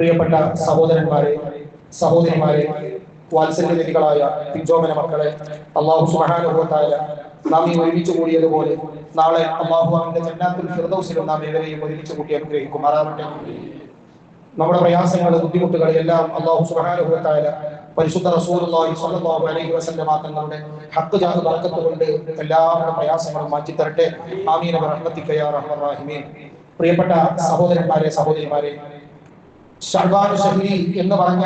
പ്രിയപ്പെട്ട സഹോദരന്മാരെ സഹോദരിമാരെ വാത്സല്യനിധികളായ പിഞ്ചോമന മക്കളെ അള്ളാഹു സുബാനുഭവത്തായ നാം ഈ ഒരുമിച്ച് കൂടിയതുപോലെ നാളെ അള്ളാഹു അവന്റെ ജന്നാത്തിൽ ഫിർദൌസിലും നാം ഏവരെയും ഒരുമിച്ച് കൂട്ടി അനുഗ്രഹിക്കുമാറാവട്ടെ നമ്മുടെ പ്രയാസങ്ങൾ ബുദ്ധിമുട്ടുകൾ എല്ലാം അള്ളാഹു സുബാനുഭവത്തായ പരിശുദ്ധ റസൂലുള്ളാഹി സ്വല്ലല്ലാഹു അലൈഹി വസല്ലമ തങ്ങളുടെ ഹഖ് ജാഹ് ബർക്കത്ത് കൊണ്ട് എല്ലാവരുടെ പ്രയാസങ്ങളും മാറ്റി തരട്ടെ. ആമീൻ. ബിറഹ്മതിക യാ റഹ്മാൻ റഹീമീൻ. പ്രിയപ്പെട്ട സഹോദരന്മാരെ സഹോദരിമാരെ ഷർബാൻ ഷഹരി എന്ന് പറഞ്ഞ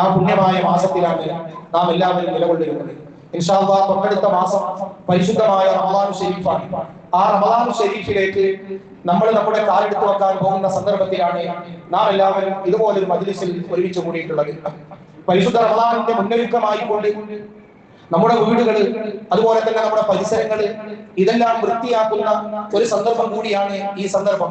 ആ പുണ്യമായ മാസത്തിലാണ് നാം എല്ലാവരും നിലകൊണ്ടിരുന്നത് ഇൻഷാല്ലാ തൊട്ടടുത്ത മാസം പരിശുദ്ധമായ റമദാനു ഷെരീഫാണ് ആ റമദാനു ഷെരീഫിലേക്ക് നമ്മൾ നമ്മുടെ കാലെടുത്ത് വെക്കാൻ പോകുന്ന സന്ദർഭത്തിലാണ് നാം എല്ലാവരും ഇതുപോലൊരു മജിലിസിൽ ഒരുമിച്ച് കൂടിയിട്ടുള്ളത്. പരിശുദ്ധ റമദാനിന്റെ മുന്നൊരുക്കമായിക്കൊണ്ട് നമ്മുടെ വീടുകൾ അതുപോലെ തന്നെ നമ്മുടെ പരിസരങ്ങൾ ഇതെല്ലാം വൃത്തിയാക്കുന്ന ഒരു സന്ദർഭം കൂടിയാണ് ഈ സന്ദർഭം.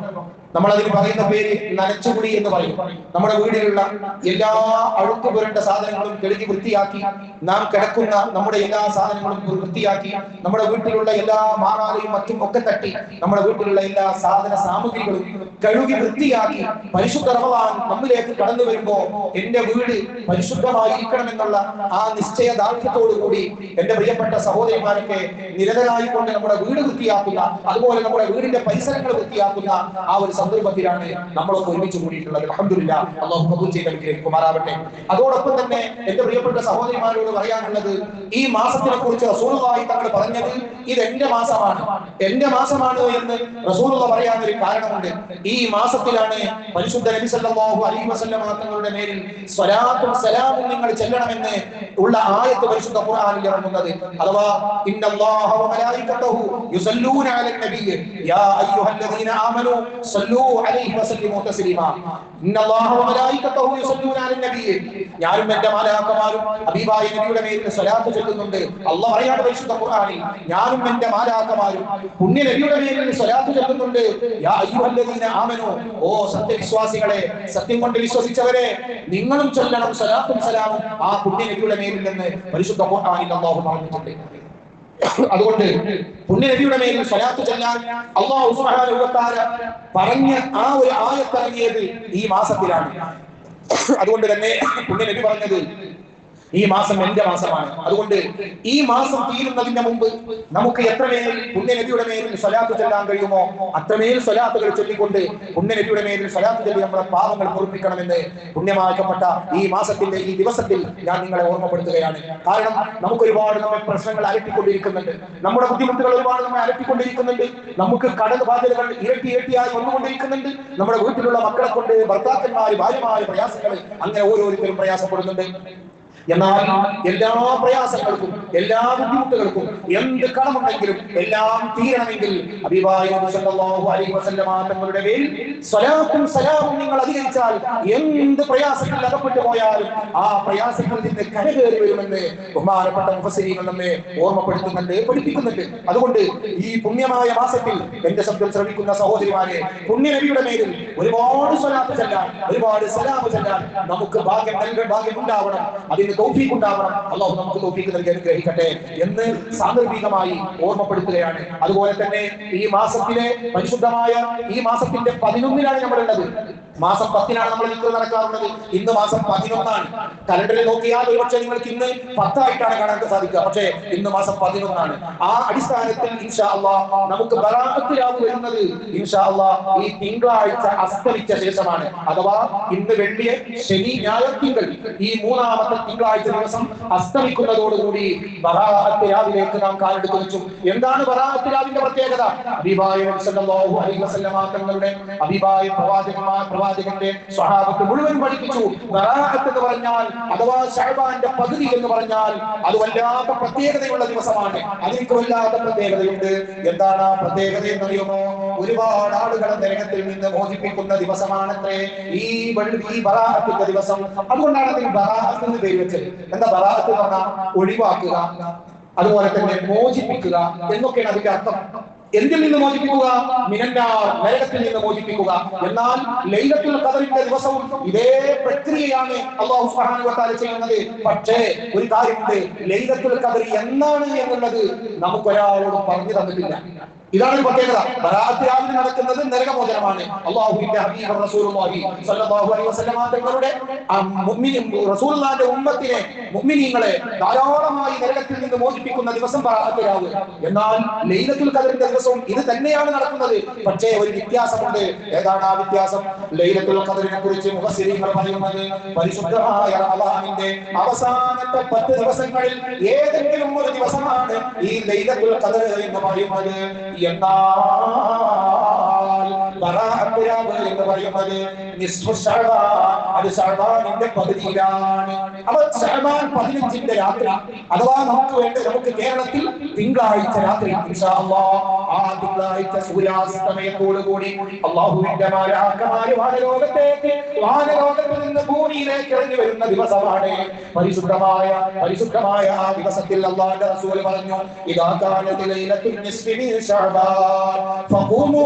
നമ്മൾ അതിന് പറയുന്ന പേര് നനച്ചുകുടി എന്ന് പറയും. നമ്മുടെ വീടിലുള്ള എല്ലാ അഴുക്ക് പുരണ്ട സാധനങ്ങളും കഴുകി വൃത്തിയാക്കി നാം കിടക്കുന്ന നമ്മുടെ എല്ലാ സാധനങ്ങളും വൃത്തിയാക്കി നമ്മുടെ വീട്ടിലുള്ള എല്ലാ മാറാലയും മറ്റും ഒക്കെ തട്ടി നമ്മുടെ വീട്ടിലുള്ള എല്ലാ സാധന സാമഗ്രികളും കഴുകി വൃത്തിയാക്കി പരിശുദ്ധ റമദാൻ നമ്മിലേക്ക് കടന്നു വരുമ്പോ എന്റെ വീട് പരിശുദ്ധമായിരിക്കണമെന്നുള്ള ആ നിശ്ചയ ദാർഢ്യത്തോടു കൂടി എന്റെ പ്രിയപ്പെട്ട സഹോദരിമാരൊക്കെ നിരതരായിക്കൊണ്ട് നമ്മുടെ വീട് വൃത്തിയാക്കുന്ന അതുപോലെ നമ്മുടെ വീടിന്റെ പരിസരങ്ങൾ വൃത്തിയാക്കുന്ന ആ ഒരു സന്ദർഭത്തിലാണ് നമ്മളൊക്കെ ഒരുമിച്ച് കൂടിയിട്ടുള്ളത്. അലഹമില്ല അള്ളാഹു അതോടൊപ്പം തന്നെ എന്റെ പ്രിയപ്പെട്ട സഹോദരിമാരോട് പറയാനുള്ളത് ഈ മാസത്തിനെ കുറിച്ച് റസൂലുള്ളാഹി തങ്ങൾ പറഞ്ഞത് ഇത് എന്റെ മാസമാണ്. എന്റെ മാസമാണ് എന്ന് റസൂലുള്ള പറയാനൊരു കാരണമുണ്ട്. ഈ മാസത്തിലാണ് പരിശുദ്ധ നബി സല്ലല്ലാഹു അലൈഹി വസല്ലം തങ്ങളുടെ മേലിൽ സ്വലാത്തും സലാമും നിങ്ങൾ ചെല്ലണമെന്ന് ഉള്ള ആയത്ത് പരിശുദ്ധ ഖുർആനിൽ ഇറങ്ങുന്നത്. അഥവാ ഇന്നല്ലാഹ വ മലായികതഹു യുസല്ലൂന അലൻ നബിയ്യ യാ അയ്യുഹല്ലദീന ആമനൂ സല്ലൂ അലൈഹി വസല്ലിമു തസ്ലീമ. ഇന്നല്ലാഹ വ മലായികതഹു യുസല്ലൂന അലൻ നബിയ്യ ഞാനും എന്റെ മാലാക്കമാരും ഹബീബായ നബിയുടെ മേലിൽ സ്വലാത്ത് ചൊല്ലുന്നുണ്ട്. അല്ലാഹ് പറയാണ് പരിശുദ്ധ ഖുർആനിൽ ഞാനും എന്റെ മാലാക്കമാരും പുണ്യ നബിയുടെ മേലിൽ സ്വലാത്ത് ചൊല്ലുന്നുണ്ട്. യാ അയ്യുഹല്ലദീന ആമനൂ. ഓ സത്യവിശ്വാസികളെ സത്യം കൊണ്ട് വിശ്വസിച്ചവരെ നിങ്ങളും ചൊല്ലണം സലാത്തും സലാമും ആ പുണ്യ നബിയുടെ മേലിൽ നിന്ന് പരിശുദ്ധ ഖുർആനിൽ അള്ളാഹു പറഞ്ഞിട്ടുണ്ട്. അതുകൊണ്ട് പുണ്യനബിയുടെ മേലിൽ സലാത്ത് ചൊല്ലാൻ അള്ളാഹു പറഞ്ഞ ആ ഒരു ആയത്തിറങ്ങിയത് ഈ മാസത്തിലാണ്. അതുകൊണ്ട് തന്നെ പുണ്യനബി പറഞ്ഞത് ഈ മാസം എന്റെ മാസമാണ്. അതുകൊണ്ട് ഈ മാസം തീരുന്നതിന് മുമ്പ് നമുക്ക് എത്രമേൽ പുണ്യനബിയുടെ മേലിൽ സ്വലാത്ത് ചെല്ലാൻ കഴിയുമോ? അത്രമേൽ സ്വലാത്തുകൾ ചൊല്ലിക്കൊണ്ട് പുണ്യനബിയുടെ മേലിൽ സ്വലാത്ത് ചൊല്ലി നമ്മുടെ പാപങ്ങൾ പൊറുപ്പിക്കണമെന്ന് പുണ്യമാക്കപ്പെട്ട ഈ മാസത്തിന്റെ ഈ ദിവസത്തിൽ ഞാൻ നിങ്ങളെ ഓർമ്മപ്പെടുത്തുകയാണ്. കാരണം നമുക്ക് ഒരുപാട് നമ്മെ പ്രശ്നങ്ങൾ അലട്ടിക്കൊണ്ടിരിക്കുന്നുണ്ട്. നമ്മുടെ ബുദ്ധിമുട്ടുകൾ ഒരുപാട് നമ്മെ അലട്ടിക്കൊണ്ടിരിക്കുന്നുണ്ട്. നമുക്ക് കടൽ ബാധ്യതകൾ ഇരട്ടി ഇരട്ടിയായി വന്നുകൊണ്ടിരിക്കുന്നുണ്ട്. നമ്മുടെ വീട്ടിലുള്ള മക്കളെ കൊണ്ട് ഭർത്താക്കന്മാര് ഭാര്യമാര് പ്രയാസങ്ങൾ അങ്ങനെ ഓരോരുത്തരും പ്രയാസപ്പെടുന്നുണ്ട്. എന്നാൽ എല്ലാ പ്രയാസങ്ങൾക്കും എല്ലാ ബുദ്ധിമുട്ടുകൾക്കും എന്ത് കടമുണ്ടെങ്കിലും എല്ലാം തീരണമെങ്കിൽ തങ്ങളുടെ പേരിൽ സ്വലാത്തും സലാമും നിങ്ങൾ അധികരിച്ചാൽ എന്ത് പ്രയാസത്തിൽ അകപ്പെട്ടു പോയാലും ആ പ്രയാസങ്ങളിൽ നിന്ന് കരകയറി വരുമെന്ന് ബഹുമാനപ്പെട്ട മുഫസിരികൾ നമ്മെ ഓർമ്മപ്പെടുത്തുന്നുണ്ട് പഠിപ്പിക്കുന്നുണ്ട്. അതുകൊണ്ട് ഈ പുണ്യമായ മാസത്തിൽ എന്റെ ശബ്ദം ശ്രമിക്കുന്ന സഹോദരിമാരെ പുണ്യനബിയുടെ മേലിൽ ഒരുപാട് സ്വലാത്ത് ചെല്ലാൻ ഒരുപാട് സലാമ് ചെല്ലാൻ നമുക്ക് ഭാഗ്യം ഭാഗ്യം ഉണ്ടാവണം അതിന് തൗഫീഖ് ഉണ്ടാവണം അള്ളാഹു നമുക്ക് തൗഫീഖ് നൽകി അനുഗ്രഹിക്കട്ടെ എന്ന് സാന്ദർഭികമായി ഓർമ്മപ്പെടുത്തുകയാണ്. അതുപോലെ തന്നെ ഈ മാസത്തിലെ പരിശുദ്ധമായ ഈ മാസത്തിന്റെ പതിനൊന്നിലാണ് നമ്മളുള്ളത്. മാസം പത്തിനാണ് നമ്മൾ ഇത്ര നടക്കാറുള്ളത്. ഇന്ന് മാസം പതിനൊന്നാണ്. കലണ്ടറിൽ നോക്കിയാൽ ഒരുപക്ഷെ നിങ്ങൾക്ക് ഇന്ന് പത്തായിട്ടാണ് കാണാൻ സാധിക്കുക. പക്ഷേ ഇന്ന് മാസം പതിനൊന്നാണ്. ആ അടിസ്ഥാനത്തിൽ ഇൻഷാ നമുക്ക് ബറാഅത്തിലാവ് വരുന്നത്. ഇൻഷാ ഈ തിങ്കളാഴ്ച അസ്തമിച്ച ശേഷമാണ്. അഥവാ ഇന്ന് വെള്ളിയ ശനി ഞായർ തിങ്കൾ ഈ മൂന്നാമത്തെ തിങ്കളാഴ്ച ദിവസം അസ്തമിക്കുന്നതോടുകൂടി ബറാഅത്തിലാവിലേക്ക് നാം കാലെടുത്ത് വെച്ചു എന്താണ് പ്രത്യേകത? സല്ലല്ലാഹു അലൈഹി വസല്ലമ തങ്ങളുടെ അബീബായ പ്രവാചകന്മാർ പ്രവാചകന്റെ സ്വഹാബത്ത് മുഴുവൻ പഠിപ്പിച്ചു. ബറാഅത്ത് എന്ന് പറഞ്ഞാൽ അഥവാ ഷഹബാന്റെ പകുതി എന്ന് പറഞ്ഞാൽ അത് വല്ലാത്ത പ്രത്യേകതയുള്ള ദിവസമാണ്. അതിനൊക്കെ വല്ലാത്ത പ്രത്യേകതയുണ്ട്. എന്താണ് ആ പ്രത്യേകത എന്നറിയുമോ? ഒരുപാട് ആളുകളെ നരകത്തിൽ നിന്ന് മോചിപ്പിക്കുന്ന ദിവസമാണത്രേ. ഈ ഈ ബറാഹത്തിന്റെ ദിവസം. അതുകൊണ്ടാണ് അതിൽ ബറാഅത്ത് എന്ന് പേര് വെച്ചത്. എന്താ ബറാഹത്ത് എന്ന് പറഞ്ഞാൽ ഒഴിവാക്കുക അതുപോലെ തന്നെ മോചിപ്പിക്കുക എന്നൊക്കെയാണ് അതിന്റെ അർത്ഥം. എന്തിൽ നിന്ന് മോചിപ്പിക്കുക? മിനന്നാർ നരകത്തിൽ നിന്ന് മോചിപ്പിക്കുക. എന്നാൽ ലൈലത്തുൽ ഖദറിന്റെ ദിവസവും ഇതേ പ്രക്രിയയാണ് അള്ളാഹു സുബ്ഹാനഹു വ തആല ചെയ്യുന്നത്. പക്ഷേ ഒരു കാര്യമുണ്ട്. ലൈലത്തുൽ ഖദർ എന്നാണ് എന്നുള്ളത് നമുക്കൊരാളോട് പറഞ്ഞു തന്നിട്ടില്ല. ഇതാണ് ഒരു പ്രത്യേകത. ബറാഅത്ത് നടക്കുന്നത് നരകമോചനമാണ്. അള്ളാഹുവിന്റെ ഹബീബ് റസൂലുള്ളാഹി സ്വല്ലല്ലാഹു അലൈഹി വസല്ലമ തങ്ങളുടെ ഉമ്മത്തിനെ മുഅ്മിനീങ്ങളെ ധാരാളമായി നരകത്തിൽ നിന്ന് മോചിപ്പിക്കുന്ന ദിവസം രാവ് എന്നാൽ ലൈലത്തുൽ ഖദറിന്റെ ദിവസവും ഇത് തന്നെയാണ് നടക്കുന്നത്. പക്ഷേ ഒരു വ്യത്യാസമുണ്ട്. ഏതാണ് ആ വ്യത്യാസം? ലൈലത്തുൽ ഖദറിനെ കുറിച്ച് മുഫസ്സിരീങ്ങൾ പറയുന്നത് പരിശുദ്ധമായ അള്ളാഹിന്റെ അവസാനത്തെ പത്ത് ദിവസങ്ങളിൽ ഏതെങ്കിലും ഒരു ദിവസമാണ് ഈ ലൈലത്തുൽ ഖദർ എന്ന് പറയുന്നത്. എന്നാൽ എന്ന് പറയുന്നത് ശഅബാൻ അത് ശഅബാനിന്റെ പകുതിയിലാണ്. അപ്പൊ ശഅബാൻ പതിനഞ്ചിന്റെ രാത്രി. അഥവാ നമുക്ക് വേണ്ടി നമുക്ക് കേരളത്തിൽ തിങ്കളാഴ്ച രാത്രി ആ തിങ്കളാഴ്ച സൂര്യാസ്തമയത്തോടു കൂടി അള്ളാഹുവിന്റെ മാലാക്കമാര് വാനലോകത്തേക്ക് വാനലോകത്ത് നിന്ന് ഭൂമിയിലേക്ക് ഇറങ്ങി വരുന്ന ദിവസമാണ്. പരിശുദ്ധമായ പരിശുദ്ധമായ ആ ദിവസത്തിൽ അള്ളാഹുന്റെ റസൂൽ പറഞ്ഞു ഇദാ കാനത് ലൈലത്തുൽ നിസ്ഫി മിൻ ശഅബാൻ ഫഖൂമൂ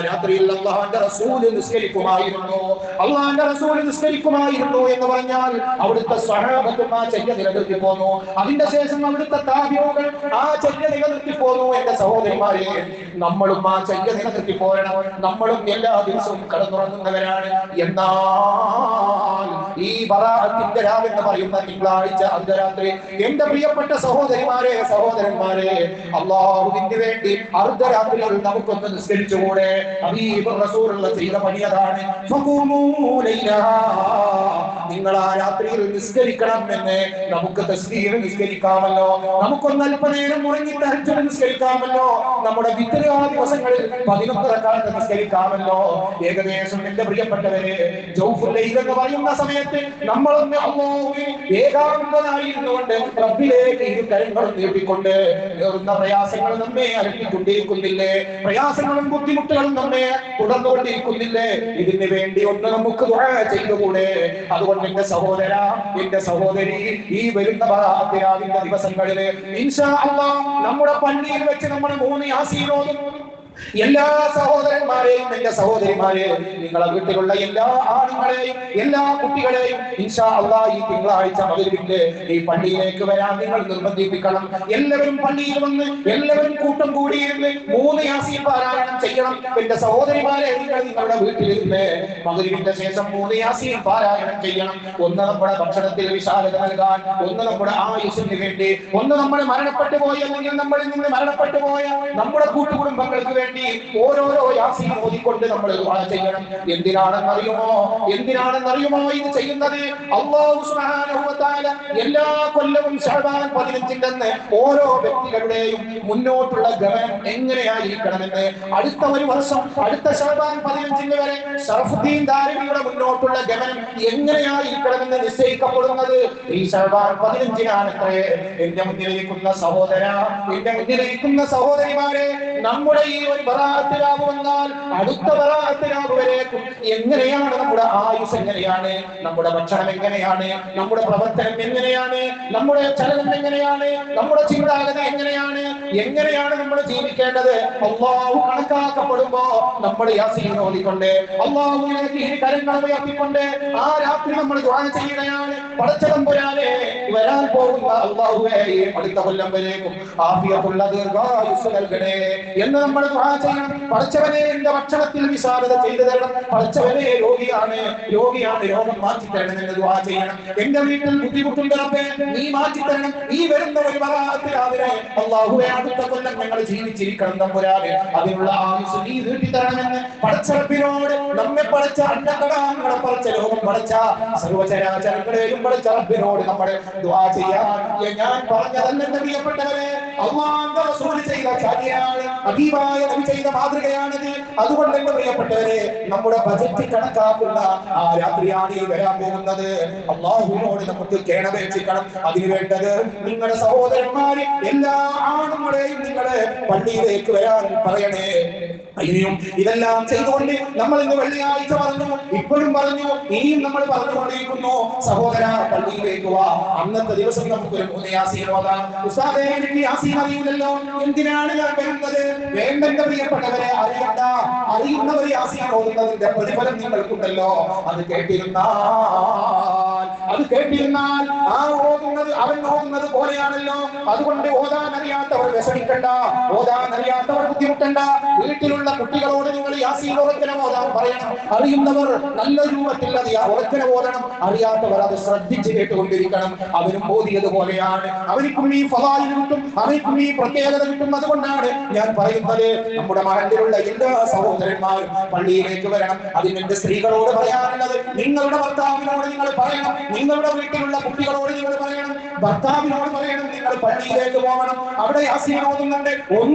രാത്രിയിൽ അള്ളാഹാന്റെ റസൂൽ നിസ്കരിക്കുമായിരുന്നു. അള്ളാഹാന്റെ റസൂൽ നിസ്കരിക്കുമായിരുന്നു എന്ന് പറഞ്ഞാൽ അവിടുത്തെ സഹാബത്തും ആ ചര്യ നിലനിർത്തി പോന്നു. അതിന്റെ ശേഷം അവിടുത്തെ താപ്യങ്ങൾ ആ ചര്യ നിലനിർത്തി പോന്നു എന്റെ സഹോദരിമാരെ. നമ്മളും ആ ചര്യ നിലനിർത്തി പോരണം. നമ്മളും എല്ലാ ദിവസവും കടന്നുറങ്ങുന്നവരാണ്. എന്നാൽ ഈ വറാഹത്തിന്റെ രാവെന്ന് പറയുന്ന തിങ്കളാഴ്ച അർദ്ധരാത്രി എന്റെ പ്രിയപ്പെട്ട സഹോദരിമാരെ സഹോദരന്മാരെ അള്ളാഹുവിന് വേണ്ടി അർദ്ധരാത്രികൾ നമുക്കൊന്ന് നിസ്കരിച്ചുകൂടെ? ഹബീബ് റസൂലുള്ള ചെയ്ത പണിയതാണ്. നിങ്ങൾ ആ രാത്രിയിൽ നിസ്കരിക്കണം എന്ന് നമുക്ക് തസ്ബീഹ് നിസ്കരിക്കാമല്ലോ. നമുക്കൊന്ന് അല്പനേരം ഉറങ്ങി തഹജ്ജുദ് നിസ്കരിക്കാമല്ലോ. നമ്മുടെ വിത്തരാ ദിവസങ്ങളിൽ പതിനൊന്നരക്കാലത്ത് നിസ്കരിക്കാമല്ലോ. ഏകദേശം എന്റെ പ്രിയപ്പെട്ടവരെ എന്ന് പറയുന്ന സമയത്ത് നമ്മളൊന്ന് ഏകാന്തനായിരുന്നുകൊണ്ട് റബ്ബിലേക്ക് ഇരു കരങ്ങൾ നീട്ടിക്കൊണ്ട് പ്രയാസങ്ങൾ നമ്മെ അലട്ടിക്കൊണ്ടിരിക്കുന്നില്ലേ? പ്രയാസങ്ങളും ബുദ്ധിമുട്ടുകളും നമ്മെ തുടർന്നുകൊണ്ടിരിക്കുന്നില്ലേ ഇതിന് വേണ്ടി ഒന്ന് നമുക്ക് ചെയ്തുകൂടെ? അതുകൊണ്ട് എന്റെ സഹോദര എന്റെ സഹോദരി ഈ വരുന്ന ദിവസങ്ങളിൽ നമ്മുടെ പള്ളിയിൽ വെച്ച് നമ്മുടെ മൂന്ന് യാസീനോതും എല്ലാ സഹോദരന്മാരെയും എന്റെ സഹോദരിമാരെയും നിങ്ങളെ വീട്ടിലുള്ള എല്ലാ ആണുങ്ങളെയും എല്ലാ കുട്ടികളെയും ഇൻഷാ അള്ളാ ഈ തിങ്കളാഴ്ച മകരിവിന്റെ ഈ പള്ളിയിലേക്ക് വരാൻ നിങ്ങൾ നിർബന്ധിപ്പിക്കണം. എല്ലാവരും പള്ളിയിൽ വന്ന് എല്ലാവരും കൂട്ടം കൂടിയിരുന്ന് മൂന്ന് യാസി പാരായണം ചെയ്യണം. എന്റെ സഹോദരിമാരെ നിങ്ങൾ നിങ്ങളുടെ വീട്ടിലിരുന്ന് മകരിവിന്റെ ശേഷം മൂന്ന് യാസി പാരായണം ചെയ്യണം. ഒന്ന് നമ്മുടെ ഭക്ഷണത്തിൽ വിശാലത നൽകാൻ ഒന്ന് നമ്മുടെ ആയുസിന് വേണ്ടി ഒന്ന് നമ്മൾ മരണപ്പെട്ടു പോയ അല്ലെങ്കിൽ നമ്മളിൽ നിന്ന് മരണപ്പെട്ടു പോയ നമ്മുടെ കൂട്ടുകുടുംബങ്ങൾക്ക് വേണ്ടി ഓരോരോ യാസീൻ ഓതിക്കൊണ്ട് നമ്മൾ ചെയ്യണം. എന്തിനാണെന്നറിയുമോ എന്തിനാണെന്നറിയുമോ ഇത് ചെയ്യുന്നത്? തആല എല്ലാ കൊല്ലവും 15 അന്ന് ഓരോ വ്യക്തികളുടെയും മുന്നോട്ടുള്ള ഗമനം എങ്ങനെയായിരിക്കണമെന്ന് അടുത്ത ഒരു വർഷം അടുത്ത ശഅബാൻ 15 വരെ ഷറഫുദ്ദീൻ ദാരിമിയുടെ മുന്നോട്ടുള്ള ഗമനം എങ്ങനെയായിരിക്കണമെന്ന് നിശ്ചയിക്കപ്പെടുന്നത്? ഈ 15നാണ് അത്രേ എന്റെ മുന്നിലിരിക്കുന്ന സഹോദര എന്റെ മുന്നിലിരിക്കുന്ന സഹോദരിമാരെ നമ്മുടെ ഈ ഒരു വന്നാൽ അടുത്ത ബറാഅത്തിലാവ് വരേക്കും എങ്ങനെയാണ് നമ്മുടെ ആയുസ് എങ്ങനെയാണ്? നമ്മുടെ ഭക്ഷണം എങ്ങനെയാണ്? നമ്മുടെ പ്രവർത്തനം എങ്ങനെയാണ്? നമ്മുടെ ചലനം എങ്ങനെയാണ്? നമ്മുടെ ചിന്താഗതി എങ്ങനെയാണ്? എങ്ങനെയാണ് നമ്മൾ ജീവിക്കേണ്ടത്? അള്ളാഹു കണക്കാക്കപ്പെടുമ്പോ നമ്മൾ യാസീൻ ഓതിക്കൊണ്ട് അള്ളാഹുവിലേക്ക് കരങ്ങൾ ആ രാത്രി നമ്മൾ ദ്വാന ചെയ്യുകയാണ്. പടച്ചതമ്പുരാനെ വരാൻ പോകുന്ന അള്ളാഹുവേ അടുത്ത കൊല്ലം വരേക്കും ആഫിയത്തുള്ള ദീർഘായുസ് നൽകണേ എന്ന് നമ്മൾ ദുആ ചെയ്യണം പഠിച്ചവനെ എന്റെ ഭക്ഷണത്തിൽ വിശാലത ചെയ്തു തരണം. പഠിച്ചവനെ രോഗിയാണ് രോഗിയാണ് രോഗം മാറ്റി തരണം എന്ന് ദുആ ചെയ്യണം. എന്റെ വീട്ടിൽ ബുദ്ധിമുട്ടുണ്ട് റബ്ബേ. നീ മാറ്റി തരണം ഈ വരുന്ന ഒരു വറാത്തിലാവിനെ അള്ളാഹുവെ അടുത്ത കൊല്ലം ഞങ്ങൾ ജീവിച്ചിരിക്കണം തമ്പുരാനെ. അതിനുള്ള ആയുസ് നീ നീട്ടി തരണമെന്ന് പടച്ചറപ്പിനോട് നമ്മെ പടച്ച അന്നകടാങ്ങളെ പടച്ച ലോകം പടച്ച സർവചരാചരങ്ങളെയും പടച്ച റബ്ബിനോട് നമ്മൾ ദുആ ചെയ്യാൻ ഞാൻ പറഞ്ഞതല്ല എന്റെ പ്രിയപ്പെട്ടവരെ. അള്ളാഹുവിന്റെ റസൂൽ ചെയ്ത കാര്യമാണ് അതീവായ നബി ചെയ്ത മാതൃകയാണിത്. അതുകൊണ്ട് എന്റെ പ്രിയപ്പെട്ടവരെ നമ്മുടെ ബജറ്റ് കണക്കാക്കുന്ന ആ രാത്രിയാണ് ഈ വരാൻ പോകുന്നത്. അള്ളാഹുവിനോട് നമുക്ക് കേണപേക്ഷിക്കണം. അതിന് വേണ്ടത് നിങ്ങളുടെ സഹോദരന്മാര് എല്ലാ ആണുങ്ങളെയും നിങ്ങളെ പള്ളിയിലേക്ക് വരാൻ പറയണേ. ഇനിയും ഇതെല്ലാം ചെയ്തുകൊണ്ട് നമ്മൾ ഇന്ന് വെള്ളിയാഴ്ച പറഞ്ഞു ഇപ്പോഴും പറഞ്ഞു ഇനിയും നമ്മൾ പറഞ്ഞുകൊണ്ടിരിക്കുന്നു. സഹോദര പള്ളിയിലേക്ക് വാ. അന്നത്തെ ദിവസം നമുക്ക് ഒരു അറിയില്ലല്ലോ. എന്തിനാണ് ഞാൻ വരുന്നത്? വേണ്ടെന്റെ പ്രിയപ്പെട്ടവരെ അറിയണ്ട. അറിയുന്നവരെ യാസീൻ ഓതുന്നതിന്റെ പ്രതിഫലം നിങ്ങൾക്കുണ്ടല്ലോ. അത് കേട്ടിരുന്നാൽ അത് കേട്ടിരുന്നാൽ ആ ഓതുന്നത് അവൻ ഓതുന്നത് പോലെയാണല്ലോ. അതുകൊണ്ട് ഓതാൻ അറിയാത്തവർ വിഷമിക്കണ്ട. ഓതാൻ അറിയാത്തവർ ബുദ്ധിമുട്ടണ്ട. വീട്ടിലുള്ള കുട്ടികളോട് നിങ്ങൾ യാസീൻ ഉറക്കനം ഓതാൻ പറയണം. അറിയുന്നവർ നല്ല രൂപത്തിൽ അത് ഉറക്കനം ഓതണം. അറിയാത്തവർ അത് ശ്രദ്ധിച്ച് കേട്ടുകൊണ്ടിരിക്കണം. അവനും ഓതിയത് പോലെയാണ്. അവനിക്കും ഈ ഫലായിൽ കിട്ടും. അവനിക്കും ഈ പ്രത്യേകത കിട്ടും. അതുകൊണ്ടാണ് ഞാൻ പറയുന്നത് നമ്മുടെ മഹലിലുള്ള എല്ലാ സഹോദരന്മാരും പള്ളിയിലേക്ക് വരണം. അതിന് എന്റെ സ്ത്രീകളോട് പറയാനുള്ളത് നിങ്ങളുടെ ഭർത്താവിനോട് നിങ്ങൾ പറയണം. നിങ്ങളുടെ വീട്ടിലുള്ള കുട്ടികളോട് നിങ്ങൾ പറയണം ഭർത്താവിനോട് പറയണം നിങ്ങൾ പള്ളിയിലേക്ക് പോകണം. അവിടെ യാസീൻ ഒന്ന്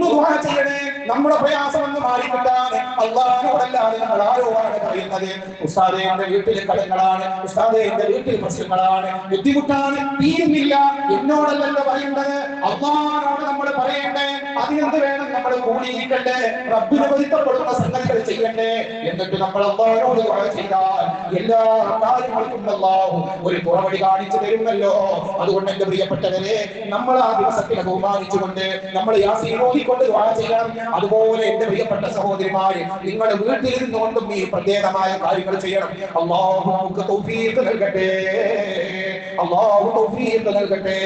ദുആ ചെയ്യണേ നമ്മുടെ പ്രയാസം ഒന്ന് മാറിക്കിട്ടാൻ അള്ളാഹിനോടല്ലാതെ നമ്മൾ ആരോടാണ് പറയുന്നത്? ഉസ്താദെ വീട്ടിലെ കടങ്ങളാണ് ഉസ്താദെ എന്റെ വീട്ടിൽ പ്രശ്നങ്ങളാണ്. ബുദ്ധിമുട്ടാണ് തീരുന്നില്ല. എന്നോടല്ലല്ലോ പറയേണ്ടത്. അള്ളാഹിനോട് നമ്മൾ പറയണ്ടേ അതിനെന്ത് വേണം നമ്മൾ കൂടിയിരിക്കണ്ടേ റബ്ബിന് പൊരുത്തപ്പെടുന്ന സംഗതികൾ ചെയ്യണ്ടേ? എന്നിട്ട് നമ്മൾ അള്ളാഹിനോട് ചെയ്താൽ എല്ലാ കാര്യങ്ങൾക്കും അള്ളാഹു ഒരു പുറവഴി കാണിച്ചു തരുമല്ലോ. അതുകൊണ്ട് എന്റെ പ്രിയപ്പെട്ടവരെ നമ്മൾ ആ ദിവസത്തിനെ ബഹുമാനിച്ചുകൊണ്ട് നമ്മൾ യാസീൻ ഓതിക്കൊണ്ട് ദുആ ചെയ്യണം. അതുപോലെ എന്റെ പ്രിയപ്പെട്ട സഹോദരിമാര് നിങ്ങളുടെ വീട്ടിലിരുന്നുകൊണ്ടും ഈ പ്രത്യേകമായ കാര്യങ്ങൾ ചെയ്യണം. അള്ളാഹു നമുക്ക് തൗഫീഖ് നൽകട്ടെ. അള്ളാഹു തൗഫീഖ് നൽകട്ടെ.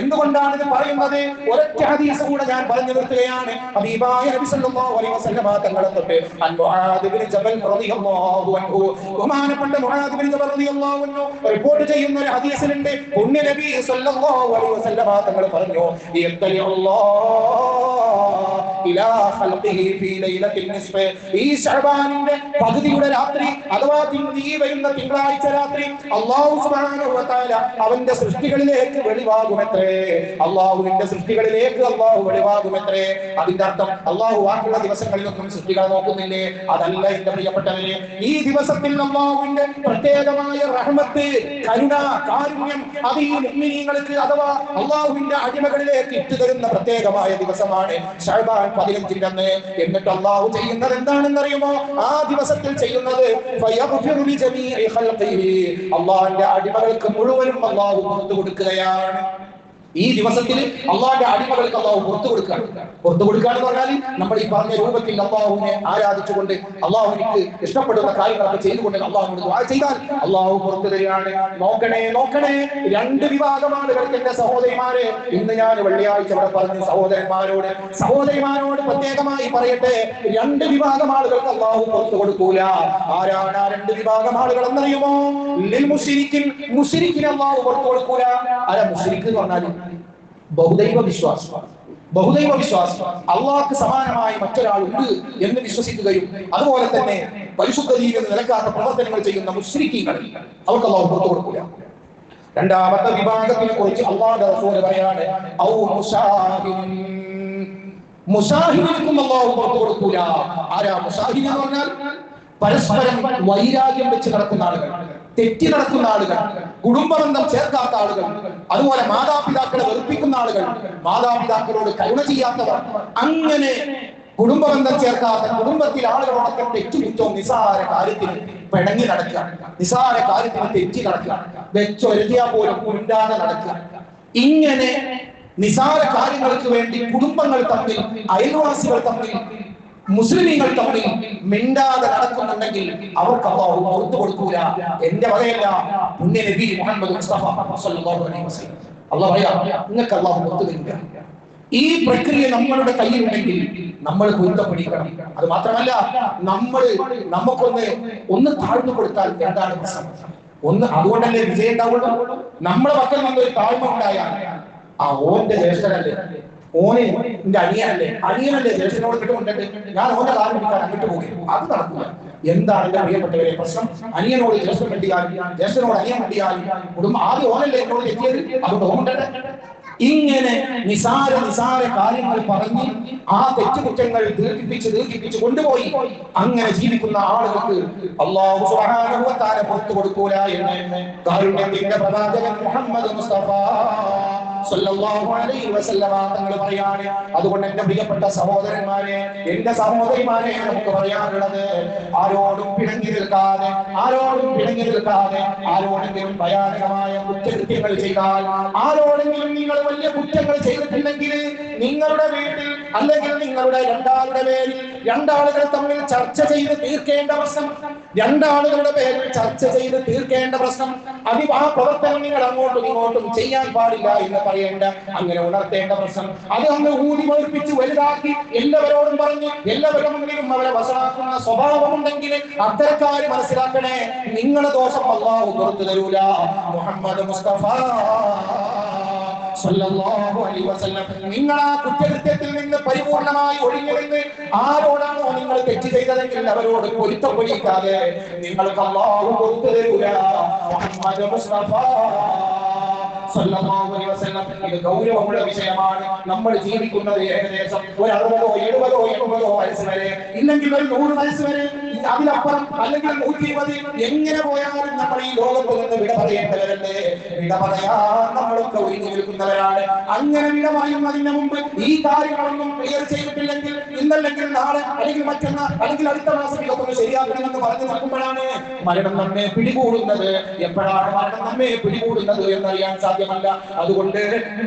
എന്തുകൊണ്ടാണ് ഇത് പറയുന്നത്? ഒരൊറ്റ ഹദീസ് കൂടെ ഞാൻ പറഞ്ഞു നിർത്തുകയാണ്. ഹബീബായ നബി സല്ലല്ലാഹു അലൈഹി വസല്ലമ തങ്ങളെ തൊട്ട് അൻ മുആദ് ഇബ്നു ജബൽ റളിയല്ലാഹു അൻഹു ബഹുമാനപ്പെട്ട മുആദ് ഇബ്നു ജബൽ റളിയല്ലാഹു അൻഹു റിപ്പോർട്ട് ചെയ്യുന്ന ഒരു ഹദീസിലുണ്ട്. പുണ്യ നബി സല്ലല്ലാഹു അലൈഹി വസല്ലമ തങ്ങൾ പറഞ്ഞു യത്തലിഉല്ലാഹ് ഇലാ ഖൽഖിഹി ഫീ ലൈലത്തിൽ നിസ്ഫ്. ഈ ശഅബാനിന്റെ പകുതിയുടെ രാത്രി അഥവാ ഈ വരുന്ന തിങ്കളാഴ്ച രാത്രി അല്ലാഹു സുബ്ഹാനഹു വ അവന്റെ സൃഷ്ടികളിലേക്ക് വെളിവാകുമത്രേ. അള്ളാഹുവിന്റെ സൃഷ്ടികളിലേക്ക് അള്ളാഹു വെളിവാകുമത്രേ. അതിന്റെ അർത്ഥം അള്ളാഹു ബാക്കിയുള്ള ദിവസങ്ങളിലൊന്നും സൃഷ്ടികളെ നോക്കുന്നില്ലേ? അതല്ല എന്റെ പ്രിയപ്പെട്ടവരെ ഈ ദിവസത്തിൽ അള്ളാഹുവിന്റെ പ്രത്യേകമായ റഹ്മത്ത് കരുണ കാരുണ്യം അത് ഈ മുഅ്മിനീങ്ങൾക്ക് അഥവാ അള്ളാഹുവിന്റെ അടിമകളിലേക്ക് ഇട്ടുതരുന്ന പ്രത്യേകമായ ദിവസമാണ് ഷഅബാൻ പതിനഞ്ചിന്റെ അന്ന് എന്നിട്ട് അള്ളാഹു ചെയ്യുന്നത് എന്താണെന്ന് അറിയുമോ ആ ദിവസത്തിൽ ചെയ്യുന്നത് അള്ളാഹിന്റെ അടിമകൾക്ക് മുഴുവനും അള്ളാഹു കൊടുക്കുകയാണ് ഈ ദിവസത്തിൽ അള്ളാഹിന്റെ അടിമകൾക്ക് അള്ളാഹു പുറത്തു കൊടുക്കുകയാണ് പുറത്തു കൊടുക്കുക എന്ന് പറഞ്ഞാൽ നമ്മൾ ഈ പറഞ്ഞ രൂപത്തിൽ അള്ളാഹുവിനെ ആരാധിച്ചുകൊണ്ട് അള്ളാഹുവിനിക്ക് ഇഷ്ടപ്പെടുന്ന കാര്യങ്ങളൊക്കെ ചെയ്തുകൊണ്ട് അള്ളാഹുവിനോട് ദുആ ചെയ്താൽ അള്ളാഹു പുറത്തു തരികയാണ്. നോക്കണേ നോക്കണേ. രണ്ട് വിഭാഗം എന്റെ സഹോദരിമാരെ. ഇന്ന് ഞാൻ വെള്ളിയാഴ്ച ഇവിടെ പറഞ്ഞ സഹോദരന്മാരോട് സഹോദരിമാരോട് പ്രത്യേകമായി പറയട്ടെ. രണ്ട് വിഭാഗം ആളുകൾക്ക് അള്ളാഹു പുറത്തു കൊടുക്കൂല. ആരാണ് ആ രണ്ട് വിഭാഗം ആളുകൾ എന്നറിയുമോ മുസ്ലിക്കിൻ മുശ്രിക്കിന് അള്ളാഹു പുറത്തു കൊടുക്കൂല. ആരാ മുസ്ലിക്ക് എന്ന് പറഞ്ഞാൽ ബഹുദൈവ വിശ്വാസം. ബഹുദൈവ വിശ്വാസം. അള്ളാഹ്ക്ക് സമാനമായി മറ്റൊരാൾ ഉണ്ട് എന്ന് വിശ്വസിക്കുകയും അതുപോലെ തന്നെ പരിശുദ്ധ ജീവിതം നിലക്കാത്ത പ്രവർത്തനങ്ങൾ ചെയ്യുന്ന മുശ്രിക്കീങ്ങൾ അവർക്ക് അള്ളാഹു പുറത്തു കൊടുക്കില്ല രണ്ടാമത്തെ വിഭാഗത്തിനെ കുറിച്ച് അള്ളാഹുടെ റസൂൽ ഔ അള്ളാഹു പുറത്തു കൊടുക്കൂല. ആരാ മുസാഹിദ് എന്ന് പറഞ്ഞാൽ പരസ്പരം വൈരാഗ്യം വെച്ച് നടക്കുന്ന ആളുകൾ തെറ്റി നടക്കുന്ന ആളുകൾ കുടുംബബന്ധം ചേർക്കാത്ത ആളുകൾ അതുപോലെ മാതാപിതാക്കളെ വെറുപ്പിക്കുന്ന ആളുകൾ മാതാപിതാക്കളോട് കരുണ ചെയ്യാത്തവർ അങ്ങനെ കുടുംബബന്ധം ചേർക്കാത്ത കുടുംബത്തിൽ ആളുകളോടൊക്കെ തെറ്റുമുറ്റോ നിസാര കാര്യത്തിന് പിണങ്ങി നടക്കുക. നിസാര കാര്യത്തിന് തെറ്റി നടക്കുക. വെച്ചൊരുതിയാ പോലും കുണ്ടാതെ നടക്കുക. ഇങ്ങനെ നിസാര കാര്യങ്ങൾക്ക് വേണ്ടി കുടുംബങ്ങൾ തമ്മിൽ അയൽവാസികൾ തമ്മിൽ മുസ്ലിമീങ്ങൾ തമ്മിൽ മിണ്ടാതെ നടക്കുന്നുണ്ടെങ്കിൽ അവർക്ക് അള്ളാഹു പുറത്തു കൊടുക്കൂല. എന്റെ വകയല്ല പുണ്യ നബി മുഹമ്മദ് മുസ്തഫ സല്ലല്ലാഹു അലൈഹി വസല്ലം. അള്ളാഹ് പറയാ നിങ്ങൾക്ക് അള്ളാഹു പുറത്തു തരില്ല. ഈ പ്രക്രിയ നമ്മളുടെ കയ്യിലുണ്ടെങ്കിൽ നമ്മൾ പൊരുത്തപ്പെടിക്കണം അത് മാത്രമല്ല നമ്മൾ നമുക്കൊന്ന് ഒന്ന് താഴ്ന്നു കൊടുത്താൽ എന്താണ് പ്രശ്നം? ഒന്ന് അതുകൊണ്ടല്ലേ വിജയം ഉണ്ടാവുള്ളൂ? നമ്മളെ പക്കൽ നമ്മൾ താഴ്മ ഉണ്ടായാൽ ആ ഓന്റെ ജ്യേഷ്ഠനല്ലേ ഓനെ എന്റെ അനിയനല്ലേ? അനിയനല്ലേ? ജ്യേഷ്ഠനോട് കിട്ടുമുണ്ടേ ഞാൻ ഓന്റെ കാലം പിടിക്കാൻ അങ്ങോട്ട് പോകും. അത് നടക്കില്ല എന്താണ് എന്റെ പ്രിയപ്പെട്ടവരെ പ്രശ്നം? അനിയനോട് ജ്യേഷ്ഠൻ കണ്ടിയാൽ ജ്യേഷ്ഠനോട് അനിയൻ കണ്ടിയാൽ കുടുംബം ആദ്യം ഓനല്ലേ എന്നോട് എത്തിയത് അതുകൊണ്ട് ഓമുണ്ടേ ഇങ്ങനെ നിസാര നിസാര കാര്യങ്ങൾ പറഞ്ഞ് ആ തെറ്റുകുറ്റങ്ങൾ ദീർഘിപ്പിച്ച് ദീർഘിപ്പിച്ച് കൊണ്ടുപോയി. അങ്ങനെ ജീവിക്കുന്ന ആളുകൾക്ക് അള്ളാഹു സുബ്ഹാനഹു വ തആല പുറത്തു കൊടുക്കൂല എന്ന് കാരുണ്യത്തിന്റെ പ്രവാചകൻ മുഹമ്മദ് മുസ്തഫ തങ്ങൾ പറയാണ്. അതുകൊണ്ട് എന്റെ പ്രിയപ്പെട്ട സഹോദരന്മാരെ എന്റെ സഹോദരിമാരെ നമുക്ക് പറയാനുള്ളത് ആരോടും പിണങ്ങി നിൽക്കാതെ ആരോടും പിണങ്ങി നിൽക്കാതെ ആരോടെങ്കിലും ഭയാനകമായ കുറ്റകൃത്യങ്ങൾ ചെയ്താൽ ആരോടെങ്കിലും നിങ്ങൾ വലിയ കുറ്റങ്ങൾ ചെയ്തിട്ടുണ്ടെങ്കിൽ നിങ്ങളുടെ വീട്ടിൽ അല്ലെങ്കിൽ നിങ്ങളുടെ രണ്ടാളുടെ പേരിൽ രണ്ടാളുകൾ തമ്മിൽ ചർച്ച ചെയ്ത് തീർക്കേണ്ട പ്രശ്നം രണ്ടാളുകളുടെ പേരിൽ ചർച്ച ചെയ്ത് തീർക്കേണ്ട പ്രശ്നം അത് ആ പ്രവർത്തനം നിങ്ങൾ അങ്ങോട്ടും ഇങ്ങോട്ടും ചെയ്യാൻ പാടില്ല എന്ന് പറയേണ്ട അങ്ങനെ ഉണർത്തേണ്ട പ്രശ്നം. അത് അങ്ങ് ഊതി മൊഴിപ്പിച്ച് വലുതാക്കി എല്ലാവരോടും പറഞ്ഞ് എല്ലാവരും മുന്നിലും അവരെ സ്വഭാവം സ്വഭാവമുണ്ടെങ്കിൽ അത്തരക്കാർ മനസ്സിലാക്കണേ നിങ്ങളെ ദോഷം അള്ളാഹു പുറത്തു തരൂല. മുഹമ്മദ് മുസ്തഫ നിങ്ങൾ ആ കുറ്റകൃത്യത്തിൽ നിന്ന് പരിപൂർണമായി ഒഴിഞ്ഞിരുന്ന് ആരോടാണോ നിങ്ങൾ തെറ്റ് ചെയ്തതെങ്കിൽ അവരോട് പൊരുത്തപ്പെടിക്കാതെ നിങ്ങൾക്ക് അള്ളാഹു പുറത്തു മുഹമ്മദ് മുസ്തഫ സല്ലല്ലാഹു അലൈഹി വസല്ലം ഇത് ഗൗരവമുള്ള വിഷയമാണ്. നമ്മൾ ജീവിക്കുന്നത് ഏകദേശം ഒരു അറുപതോ എഴുപതോ എൺപതോ വയസ്സ് വരെ ഇല്ലെങ്കിൽ ഒരു നൂറ് വയസ്സ് വരെ അല്ലെങ്കിൽ നൂറ്റി ഇരുപത് എങ്ങനെ പോയാലും ഈ ലോകത്ത് നിന്ന് വിട പറയേണ്ടവരല്ലേ? വിട പറയാൻ നമ്മളൊക്കെ ഒഴിഞ്ഞു നിൽക്കുന്നവരാണ് അങ്ങനെ വിട പറയുന്നതിന് മുമ്പ് ഈ കാര്യങ്ങളൊന്നും ക്ലിയർ ചെയ്തിട്ടില്ലെങ്കിൽ ഇന്നല്ലെങ്കിൽ നാളെ അല്ലെങ്കിൽ മറ്റന്നാൾ അല്ലെങ്കിൽ അടുത്ത മാസം ഇതൊക്കെ ശരിയാക്കണമെന്ന് പറഞ്ഞു നിൽക്കുമ്പോഴാണ് മരണം നമ്മെ പിടികൂടുന്നത്. എപ്പോഴാണ് മരണം നമ്മെ പിടികൂടുന്നത് എന്നറിയാൻ സാധ്യമല്ല. അതുകൊണ്ട്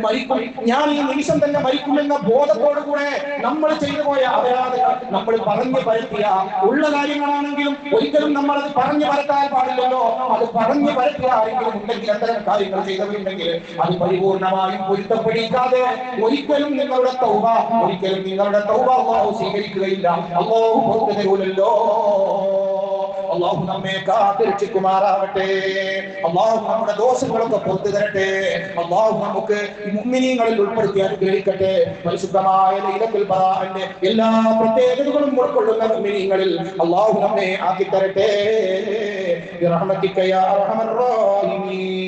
മരിക്കും. ഞാൻ ഈ നിമിഷം തന്നെ മരിക്കുമെന്ന ബോധത്തോടു കൂടെ നമ്മൾ ചെയ്തു പോയ അപരാധങ്ങൾ നമ്മൾ പറഞ്ഞു പരത്തിയ ഉള്ള കാര്യങ്ങളാണെങ്കിലും ഒരിക്കലും നമ്മൾ അത് പറഞ്ഞു പരത്താൻ പാടില്ലല്ലോ. അത് പറഞ്ഞു പരത്തിയ ആരെങ്കിലും ഉണ്ടെങ്കിൽ അത്തരം കാര്യങ്ങൾ ചെയ്തവരുണ്ടെങ്കിൽ അത് പരിപൂർണമായും പൊരുത്തപ്പെടിക്കാതെ ഒരിക്കലും നിങ്ങളുടെ തൗബ ഒരിക്കലും നിങ്ങളുടെ തൗബ സ്വീകരിക്കുകയില്ല. അള്ളാഹു തരൂലല്ലോ അള്ളാഹു നമ്മെ കാത്തിരക്ഷിക്കുമാറാവട്ടെ അള്ളാഹു നമ്മുടെ ദോഷങ്ങളൊക്കെ പുറത്തു തരട്ടെ അള്ളാഹു നമുക്ക് ഈ മുഅ്മിനീങ്ങളിൽ ഉൾപ്പെടുത്തി അനുഗ്രഹിക്കട്ടെ പരിശുദ്ധമായ ലൈലത്തുൽ ബറാഅന്റെ എല്ലാ പ്രത്യേകതകളും ഉൾക്കൊള്ളുന്ന മുഅ്മിനീങ്ങളിൽ അള്ളാഹു നമ്മെ ആക്കി തരട്ടെ برحمتك يا ارحم الراحمين